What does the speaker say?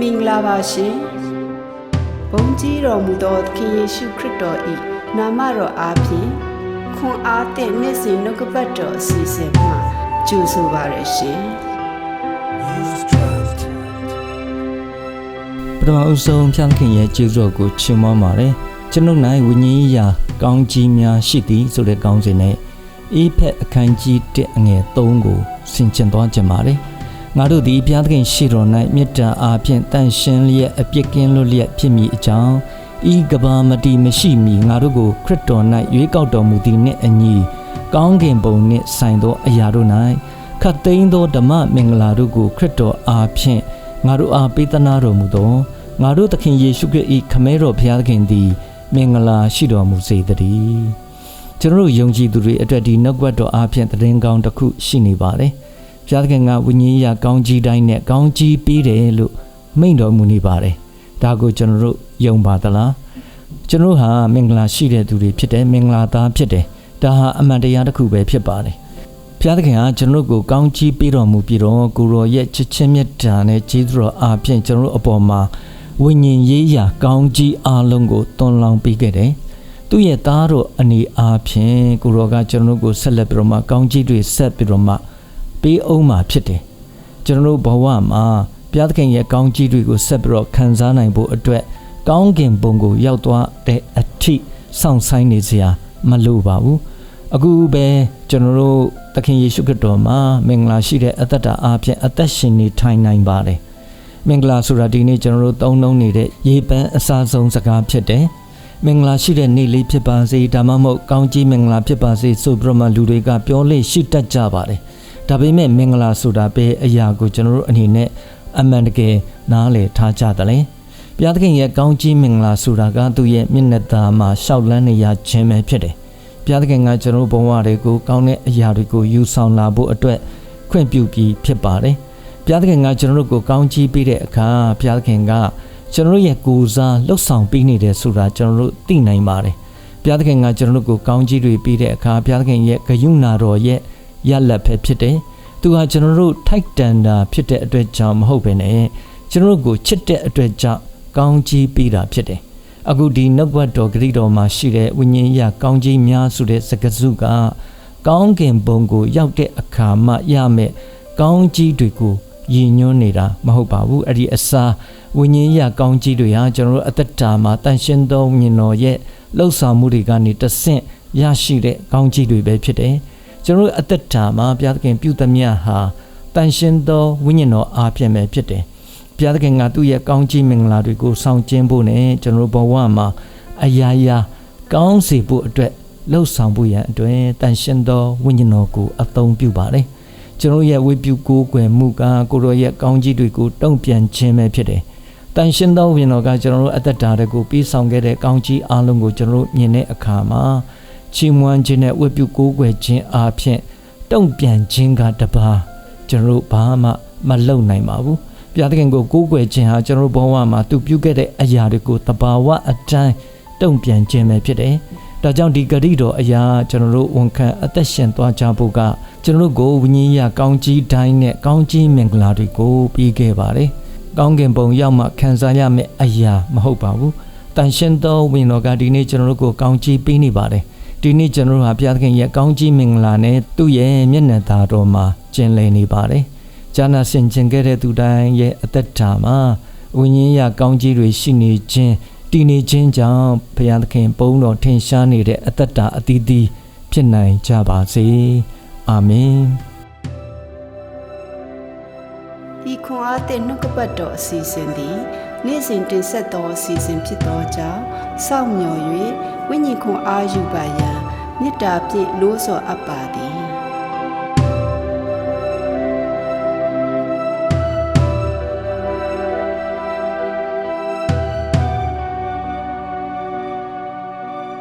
မင်္ဂလာပါရှင်ဘုန်းကြီးတော်မူသောသခင်ယေရှုခရစ်တော်၏နာမတော်အားဖြင့်ခွန်အားသည့်နေ့စဉ်နှုတ်ကပတ်တော်အစီအစဉ်မှာကြိုဆိုပါရရှင်ပထမအဆုံးဖျားခင်ရဲ့ကျေးဇူးတော်ကိုချီးမွမ်းပါတယ်ကျွန်ုပ်၌ဝိညာဉ်ရေးရာကောင်းကြီးများရှိသည်ဆိုတဲ့ကောင်းစဉ်နဲ့အေးဖက်အခန်းကြီး1အငယ်3ကိုဆင်ခြင်သွားကြပါတယ် ငါတို့သည်ဘုရားသခင်ရှိတော်၌မေတ္တာအားဖြင့်တန်ရှင်းလျက်အပြစ်ကင်းလွတ်လျက်ဖြစ်မည်အကြောင်းဤကဘာမတီမရှိမီငါတို့ကိုခရစ်တော်၌ရွေးကောက်တော်မူသည်နှင့်အညီကောင်းကင်ဘုံနှင့်ဆိုင်သောအရာတို့၌ခတ်သိမ်းသောဓမ္မမင်္ဂလာတို့ကိုခရစ်တော်အားဖြင့်ငါတို့အားပေးသနာတော်မူသောငါတို့သခင်ယေရှုခရစ်၏ခမဲတော်ဘုရားသခင်သည်မင်္ဂလာရှိတော်မူစေတည်းကျွန်တော်တို့ယုံကြည်သူတွေအတွက်ဒီနှုတ်ကပတ်တော်အားဖြင့်တည်င်းကောင်းတစ်ခုရှိနေပါတယ် ဘုရားသခင်ကဝိညာဉ်ရေးကောင်းကြီးတိုင်းနဲ့ကောင်းကြီးပေးတယ်လို့မိန့်တော်မူနေပါတယ်ဒါကိုကျွန်တော်တို့ယုံပါသလားကျွန်တော်တို့ဟာမင်္ဂလာရှိတဲ့သူတွေဖြစ်တယ်မင်္ဂလာသားဖြစ်တယ်ဒါဟာအမှန်တရားတစ်ခုပဲဖြစ်ပါတယ်ဘုရားသခင်ကကျွန်တော်တို့ကိုကောင်းချီးပေးတော်မူပြီးတော့ကိုရောရဲ့ချစ်ချင်းမြတ်တာနဲ့ကျေးဇူးတော်အားဖြင့်ကျွန်တော်တို့အပေါ်မှာဝိညာဉ်ရေးရာကောင်းကြီးအားလုံးကိုတွန်းလောင်းပေးခဲ့တယ်။သူ့ရဲ့သားတော်အနေအားဖြင့်ကိုရောကကျွန်တော်တို့ကိုဆက်လက်ပြီးတော့မှကောင်းကြီးတွေဆက်ပြီးတော့မှ ပေးအောင်မှာဖြစ်တယ်။ကျွန်တော်တို့ဘဝမှာဘုရားသခင်ရဲ့ကောင်းကြီးတွေကိုဆက်ပြီးတော့ခံစားနိုင်ဖို့အတွက်ကောင်းကင်ဘုံကိုရောက်သွားတဲ့အထိစောင့်ဆိုင်နေစရာမလိုပါဘူး။အခုပဲကျွန်တော်တို့သခင်ယေရှုခရစ်တော်မှာမင်္ဂလာရှိတဲ့အသက်တာအားဖြင့်အသက်ရှင်နေထိုင်နိုင်ပါတယ်။မင်္ဂလာဆိုတာဒီနေ့ကျွန်တော်တို့သုံးနှုံနေတဲ့ရေပန်းအစားဆုံးစကားဖြစ်တယ်။မင်္ဂလာရှိတဲ့နေ့လေးဖြစ်ပါစေဒါမှမဟုတ်ကောင်းကြီးမင်္ဂလာဖြစ်ပါစေဆိုပြီးတော့မှလူတွေကပြောလေရှိတတ်ကြပါတယ်။ ဒါပေမဲ့မင်္ဂလာဆိုတာပဲအရာကိုကျွန်တော်တို့အနေနဲ့အမှန်တကယ်နားလည်ထားကြတယ်လေ။ဘုရားသခင်ရဲ့ကောင်းကြီးမင်္ဂလာဆိုတာကသူ့ရဲ့မျက်နှာသားမှာရှောက်လန်းနေရခြင်းပဲဖြစ်တယ်။ဘုရားသခင်ကကျွန်တော်တို့ဘဝတွေကိုကောင်းတဲ့အရာတွေကိုယူဆောင်လာဖို့အတွက်ခွင့်ပြုပြီးဖြစ်ပါတယ်။ဘုရားသခင်ကကျွန်တော်တို့ကိုကောင်းချီးပေးတဲ့အခါဘုရားသခင်ကကျွန်တော်တို့ရဲ့ကိုယ်စားလှုပ်ဆောင်ပေးနေတယ်ဆိုတာကျွန်တော်တို့သိနိုင်ပါတယ်။ဘုရားသခင်ကကျွန်တော်တို့ကိုကောင်းချီးတွေပေးတဲ့အခါဘုရားသခင်ရဲ့ဂရုဏာတော်ရဲ့ ရလက်ပဲဖြစ်တယ်။သူဟာကျွန်တော်တို့ထိုက်တန်တာဖြစ်တဲ့အတွက်ကြောင့်မဟုတ်ဘဲနဲ့ကျွန်တော်တို့ကိုချစ်တဲ့အတွက်ကြောင့်ကောင်းချီးပေးတာဖြစ်တယ်။အခုဒီနှုတ်ဘတ်တော်ဂရိတော်မှာရှိတဲ့ဝိညာဉ်ရကောင်းကြီးများဆိုတဲ့စကားစုကကောင်းကင်ဘုံကိုရောက်တဲ့အခါမှရမယ်ကောင်းကြီးတွေကိုရည်ညွှန်းနေတာမဟုတ်ပါဘူးအဲ့ဒီအစာဝိညာဉ်ရကောင်းကြီးတွေဟာကျွန်တော်တို့အသက်တာမှာတန်ရှင်းသောမြင်တော်ရဲ့လှုပ်ဆောင်မှုတွေကနေတဆင့်ရရှိတဲ့ကောင်းကြီးတွေပဲဖြစ်တယ် ကျွန်တော်တို့အသက်တာမှာဘုရားသခင်ပြုသမျှဟာတန်ရှင်းသောဝိညာဉ်တော်အားဖြင့်ပဲဖြစ်တယ်ဘုရားသခင်ကသူ့ရဲ့ကောင်းကြီးမင်္ဂလာတွေကိုဆောင်ကျင်းဖို့နဲ့ကျွန်တော်တို့ဘဝမှာအရာရာကောင်းစေဖို့အတွက်လှုပ်ဆောင်ဖို့ရန်အတွက်တန်ရှင်းသောဝိညာဉ်တော်ကိုအသုံးပြုပါတယ်ကျွန်တော်ရဲ့ဝိပုကိုးကွယ်မှုကကိုရောရဲ့ကောင်းကြီးတွေကိုတုံ့ပြန်ခြင်းပဲဖြစ်တယ်တန်ရှင်းသောဝိညာဉ်တော်ကကျွန်တော်တို့အသက်တာတွေကိုပြီးဆောင်ခဲ့တဲ့ကောင်းကြီးအလုံးကိုကျွန်တော်တို့မြင်တဲ့အခါမှာ ချီးမွမ်းခြင်းနဲ့ဝိပုကိုးကွယ်ခြင်းအားဖြင့်တုံ့ပြန်ခြင်းကတပါးကျွန်တော်တို့ဘာမှမလုပ်နိုင်ပါဘူးဘုရားသခင်ကိုကိုးကွယ်ခြင်းဟာကျွန်တော်တို့ဘဝမှာသူပြုခဲ့တဲ့အရာတွေကိုတဘာဝအတိုင်းတုံ့ပြန်ခြင်းပဲဖြစ်တယ်။ဒါကြောင့်ဒီဂရိတော်အရာကျွန်တော်တို့ဝန်ခံအသက်ရှင်သွားကြဖို့ကကျွန်တော်တို့ကိုဝိညာဉ်ရကောင်းကြီးတိုင်းနဲ့ကောင်းကြီးမင်္ဂလာတွေကိုပြီးခဲ့ပါတယ်။ကောင်းကင်ဘုံရောက်မှခံစားရမယ့်အရာမဟုတ်ပါဘူး။တန်ရှင်သောဝိညာဉ်တော်ကဒီနေ့ကျွန်တော်တို့ကိုကောင်းကြီးပေးနေပါတယ်။ ဒီနေ့ကျွန်တော်တို့ဟာဘုရားသခင်ရဲ့ကောင်းကြီးမင်္ဂလာနဲ့သူ့ရဲ့မျက်နှာသားတော်မှာကျင်လည်နေပါတယ်။ဂျာနာဆင်ကျင်ခဲ့တဲ့သူတိုင်းရဲ့အသက်တာမှာဝိညာဉ်ရကောင်းကြီးတွေရှိနေခြင်းတည်နေခြင်းကြောင့်ဘုရားသခင်ပုံတော်ထင်ရှားနေတဲ့အသက်တာအသီးသီးဖြစ်နိုင်ကြပါစေအာမင်ဤခွန်အားသည့်နှုတ်ကပတ်တော်အစီအစဉ်သည် နေ့စဉ်တင်ဆက်သောအစီအစဉ်ဖြစ်သောကြောင့်စောင့်မျှော်၍ဝိညာဉ်ခွန်အားယူပါရန်မေတ္တာဖြင့်လို့ဆော်အပ်ပါသည်